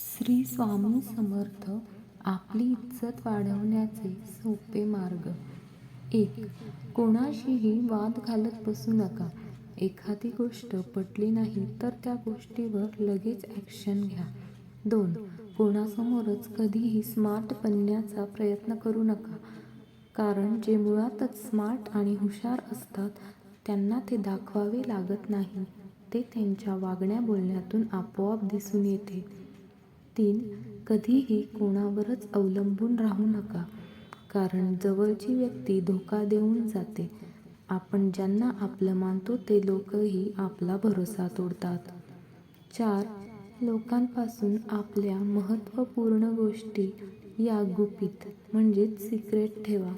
श्री स्वामी समर्थ आपली इज्जत वाढवण्याचे सोपे मार्ग. एक कोणाशीही वाद घालत बसू नका. एखादी गोष्ट पटली नाही तर त्या गोष्टीवर लगेच ॲक्शन घ्या. दोन कोणासमोरच कधीही स्मार्ट बनण्याचा प्रयत्न करू नका. कारण जे मुळातच स्मार्ट आणि हुशार असतात त्यांना ते दाखवावे लागत नाही. ते त्यांच्या वागण्या बोलण्यातून आपोआप दिसून येते. तीन कधीही कोणावरच अवलंबून राहू नका. कारण जवळची व्यक्ती धोका देऊन जाते. आपण ज्यांना आपलं मानतो ते लोकही आपला भरोसा तोडतात. चार लोकांपासून आपल्या महत्त्वपूर्ण गोष्टी या गुपित म्हणजेच सिक्रेट ठेवा.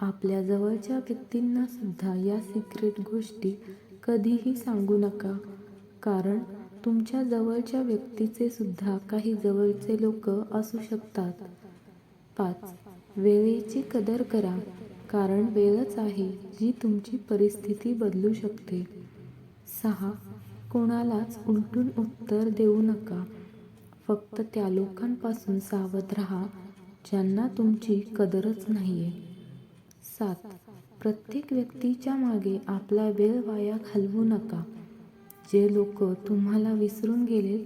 आपल्या जवळच्या व्यक्तींना सुद्धा या सिक्रेट गोष्टी कधीही सांगू नका. कारण तुमच्या जवळच्या व्यक्तीचे सुद्धा काही जवळचे लोक असू शकतात. पाच वेळेची कदर करा कारण वेळच आहे जी तुमची परिस्थिती बदलू शकते. सहा कोणालाच उलटून उत्तर देऊ नका. फक्त त्या लोकांपासून सावध राहा ज्यांना तुमची कदरच नाही आहे सात प्रत्येक व्यक्तीच्या मागे आपला वेळ वाया घालवू नका. जे लोक तुम्हाला विसरून गेले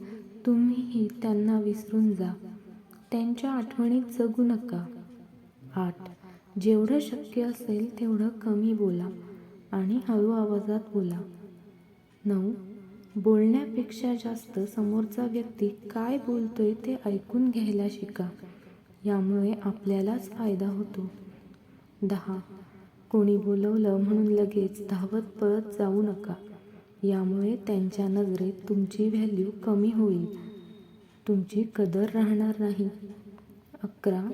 तुम्हीही त्यांना विसरून जा. त्यांच्या आठवणीत जगू नका. आठ. जेवढं शक्य असेल तेवढं कमी बोला आणि हळू आवाजात बोला. नऊ. बोलण्यापेक्षा जास्त समोरचा व्यक्ती काय बोलतोय ते ऐकून घ्यायला शिका. यामुळे आपल्यालाच फायदा होतो. दहा. कोणी बोलवलं म्हणून लगेच धावत पळत जाऊ नका. यामुळे त्यांच्या नजरेत तुमची व्हॅल्यू कमी होईल. तुमची कदर राहणार नाही. अकरा.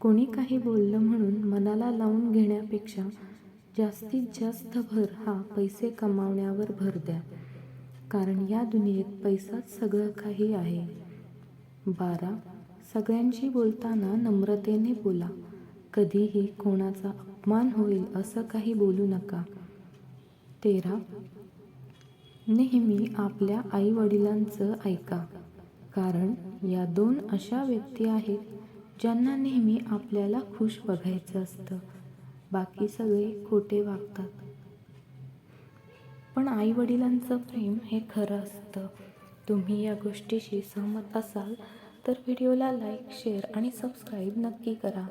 कोणी काही बोललं म्हणून मनाला लावून घेण्यापेक्षा जास्तीत जास्त भर हा पैसे कमावण्यावर भर द्या. कारण या दुनियेत पैसाच सगळं काही आहे. बारा. सगळ्यांशी बोलताना नम्रतेने बोला. कधीही कोणाचा अपमान होईल असं काही बोलू नका. तेरा. नेहमी आपल्या आई वडिलांचं ऐका. कारण या दोन अशा व्यक्ती आहेत ज्यांना नेहमी आपल्याला खुश बघायचं असतं. बाकी सगळे खोटे वागतात. पण आई वडिलांचं प्रेम हे खरं असतं. तुम्ही या गोष्टीशी सहमत असाल तर व्हिडिओला लाईक शेअर आणि सबस्क्राईब नक्की करा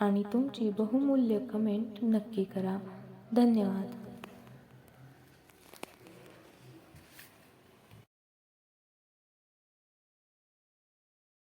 आणि तुमची बहुमूल्य कमेंट नक्की करा. धन्यवाद.